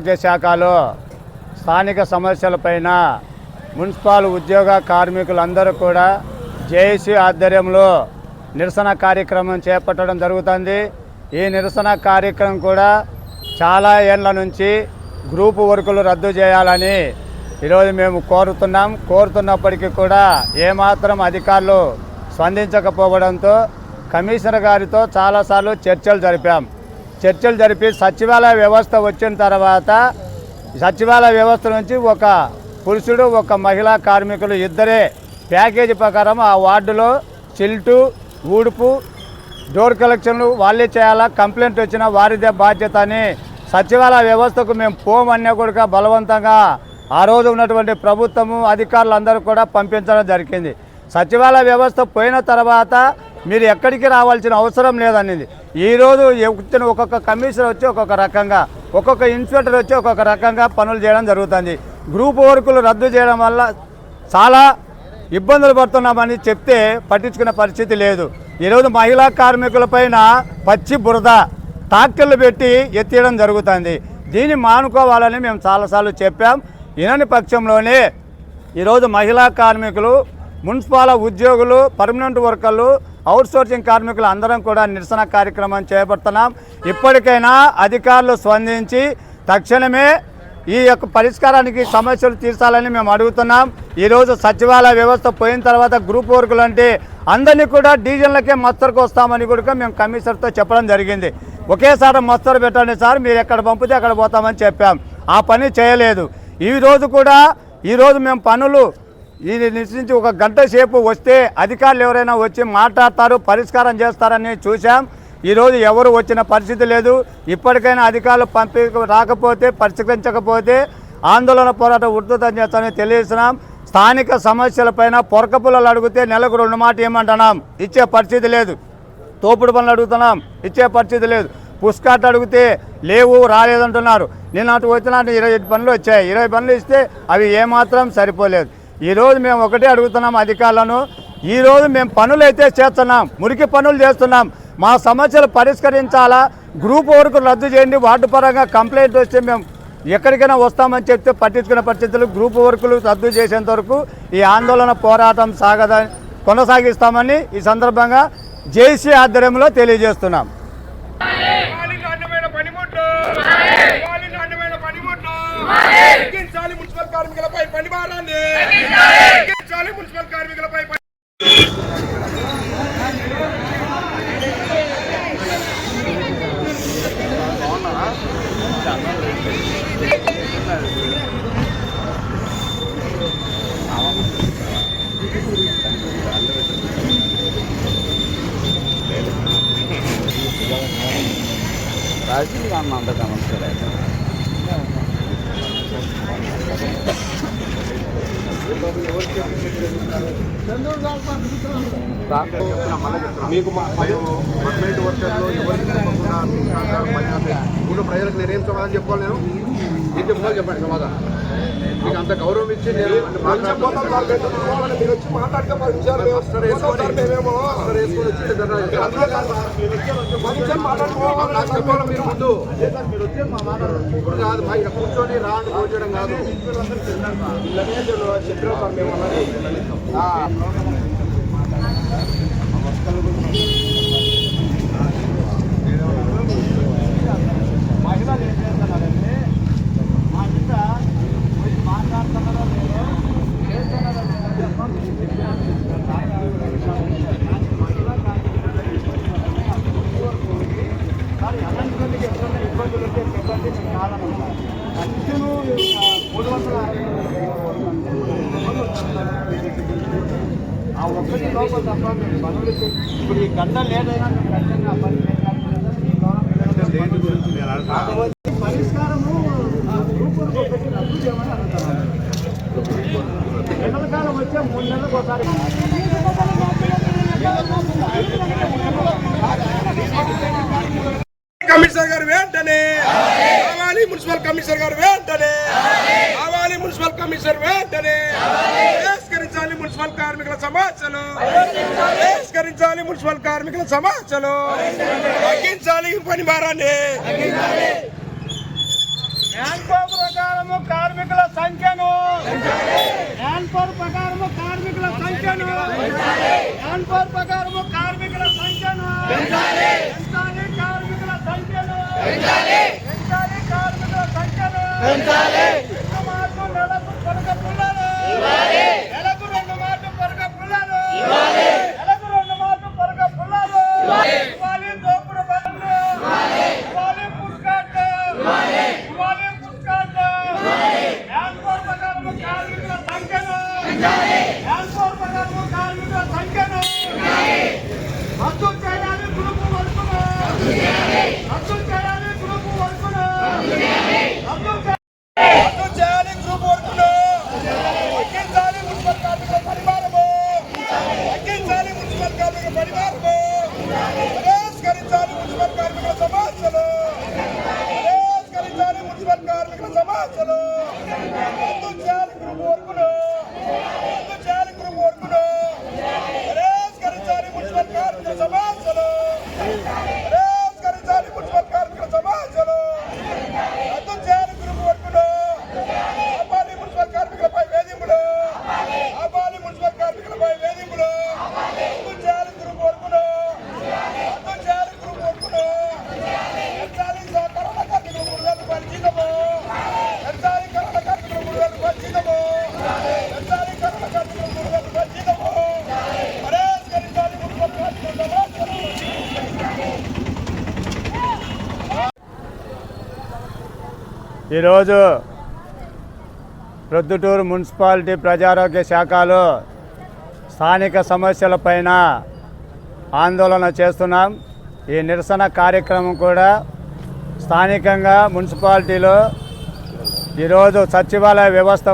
ఆరోగ్య శాఖలో స్థానిక సమస్యలపైన మున్సిపల్ ఉద్యోగ కార్మికులందరూ కూడా జేఏసీ ఆధ్వర్యంలో నిరసన కార్యక్రమం చేపట్టడం జరుగుతుంది. ఈ నిరసన కార్యక్రమం కూడా చాలా ఏళ్ళ నుంచి గ్రూపు వర్కులు రద్దు చేయాలని ఈరోజు మేము కోరుతున్నాం. కోరుతున్నప్పటికీ కూడా ఏమాత్రం అధికారులు స్పందించకపోవడంతో కమిషనర్ గారితో చాలాసార్లు చర్చలు జరిపాం. చర్చలు జరిపి సచివాలయ వ్యవస్థ వచ్చిన తర్వాత సచివాలయ వ్యవస్థ నుంచి ఒక పురుషుడు ఒక మహిళా కార్మికులు ఇద్దరే ప్యాకేజీ ప్రకారం ఆ వార్డులో చిల్టు ఊడుపు డోర్ కలెక్షన్లు వాళ్ళే చేయాలా కంప్లైంట్ వచ్చినా వారిదే బాధ్యత అని సచివాలయ వ్యవస్థకు మేము పోమన్నా కూడా బలవంతంగా ఆ రోజు ఉన్నటువంటి ప్రభుత్వము అధికారులు అందరూ కూడా పంపించడం జరిగింది. సచివాలయ వ్యవస్థ పోయిన తర్వాత మీరు ఎక్కడికి రావాల్సిన అవసరం లేదనేది. ఈరోజు వచ్చిన ఒక్కొక్క కమిషనర్ వచ్చి ఒక్కొక్క రకంగా ఒక్కొక్క ఇన్స్పెక్టర్ వచ్చి ఒక్కొక్క రకంగా పనులు చేయడం జరుగుతుంది. గ్రూప్ వర్కులు రద్దు చేయడం వల్ల చాలా ఇబ్బందులు పడుతున్నామని చెప్తే పట్టించుకునే పరిస్థితి లేదు. ఈరోజు మహిళా కార్మికులపైన పచ్చి బురద ట్రాక్టర్లు పెట్టి ఎత్తియడం జరుగుతుంది. దీన్ని మానుకోవాలని మేము చాలాసార్లు చెప్పాం. ఇనని పక్షంలోనే ఈరోజు మహిళా కార్మికులు మున్సిపల్ ఉద్యోగులు పర్మనెంట్ వర్కర్లు అవుట్సోర్సింగ్ కార్మికులు అందరం కూడా నిరసన కార్యక్రమం చేపడుతున్నాం. ఇప్పటికైనా అధికారులు స్పందించి తక్షణమే ఈ యొక్క పరిష్కారానికి సమస్యలు తీర్చాలని మేము అడుగుతున్నాం. ఈరోజు సచివాలయ వ్యవస్థ పోయిన తర్వాత గ్రూప్ వర్కులు అంటే అందరినీ కూడా డీజిల్లకే మస్తరుకు వస్తామని కూడా మేము కమిషనర్తో చెప్పడం జరిగింది. ఒకేసారి మస్తరు పెట్టండి సార్ మీరు ఎక్కడ పంపితే అక్కడ పోతామని చెప్పాం. ఆ పని చేయలేదు. ఈ రోజు కూడా ఈరోజు మేము పనులు ఈ నుంచి ఒక గంట సేపు వస్తే అధికారులు ఎవరైనా వచ్చి మాట్లాడతారు పరిష్కారం చేస్తారని చూసాం ఈరోజు ఎవరు వచ్చిన పరిస్థితి లేదు. ఇప్పటికైనా అధికారులు పంపి రాకపోతే పరిష్కరించకపోతే ఆందోళన పోరాటం ఉధృతం చేస్తామని తెలియజేస్తున్నాం. స్థానిక సమస్యలపైన పొరక పుల్లలు అడిగితే నెలకు రెండు మాట ఏమంటున్నాం? ఇచ్చే పరిస్థితి లేదు. తోపుడు పనులు అడుగుతున్నాం. ఇచ్చే పరిస్థితి లేదు. పుష్కాట్ అడిగితే లేవు రాలేదంటున్నారు. నిన్నటి అటు వచ్చిన ఇరవై ఐదు పనులు వచ్చాయి. ఇరవై పనులు ఇస్తే అవి ఏమాత్రం సరిపోలేదు. ఈరోజు మేము ఒకటే అడుగుతున్నాం అధికారులను. ఈరోజు మేము పనులు అయితే చేస్తున్నాం మురికి పనులు చేస్తున్నాం. మా సమస్యలు పరిష్కరించాలా? గ్రూప్ వర్క్ రద్దు చేయండి వార్డు పరంగా కంప్లైంట్ వస్తే మేము ఎక్కడికైనా వస్తామని చెప్తే పట్టించుకునే పరిస్థితులు గ్రూప్ వర్కులు రద్దు చేసేంత వరకు ఈ ఆందోళన పోరాటం సాగదని కొనసాగిస్తామని ఈ సందర్భంగా జేసీ ఆధ్వర్యంలో తెలియజేస్తున్నాం వాలి నాణ్యమైన పనిముట్లు వాలి నాణ్యమైన పనిముట్లు తగ్గించాలి మున్సిపల్ కార్మికులపై పని భారాన్ని తగ్గించాలి మున్సిపల్ కార్మికులపై పని మీకు గవర్నమెంట్ వర్షాల్లో ఎవరికి చెప్పకుండా ఊళ్ళో ప్రజలకు నేనేం సమాధానం చెప్పుకోవాలి నేను? ఏం చెప్తున్నా చెప్పండి సమాధానం. అంత గౌరవం ఇచ్చి నేను మీరు మేము ముందు ఇప్పుడు కాదు మా ఇక్కడ కూర్చొని ఫోన్ చేయడం కాదు. ఆ, మహిళలు ఏం చేస్తున్నారంటే మా కింద పోయి మాట్లాడుతున్నారో లేదో చేస్తున్నారో లేదో తప్ప మీరు కానీ అలాంటి మందికి ఎప్పుడైనా ఇబ్బందులు ఉంటే చెప్పండి నేను కాదనమాట కంటిన్యూ మూడు వందల అరవై ఆ ఒక్కటి లోపల తప్ప మీరు పనులు ఇప్పుడు ఈ గంట లేట్ అయినా ఖచ్చితంగా ఆ పని పరిష్కారము వర్క్ ఒకటి రద్దు చేయమని అడుగుతున్నాను. ఎండల కాలం వచ్చే మూడు నెలలకు ఒకసారి. కమిషనర్ గారు వెంటనే కావాలి మున్సిపల్ కమిషనర్ గారు వెంటనే. కావాలి మున్సిపల్ కమిషనర్ వెంటనే. పరిష్కరించాలి మున్సిపల్ కార్మికుల సమస్యలు. పరిష్కరించాలి మున్సిపల్ కార్మికుల సమస్యలు. తగ్గించాలి పని భారాన్ని. ప్రకారము కార్మికుల సంఖ్యను. యాన్ఫోర్ ప్రకారము కార్మికుల సంఖ్యను. యాన్ఫోర్ ప్రకారము కార్మికుల సంఖ్యను. కార్మికుల సంఖ్యను. Mentale! ఈరోజు ప్రొద్దుటూరు మున్సిపాలిటీ ప్రజారోగ్య శాఖలో స్థానిక సమస్యల పైన ఆందోళన చేస్తున్నాం. ఈ నిరసన కార్యక్రమం కూడా స్థానికంగా మున్సిపాలిటీలో ఈరోజు సచివాలయ వ్యవస్థ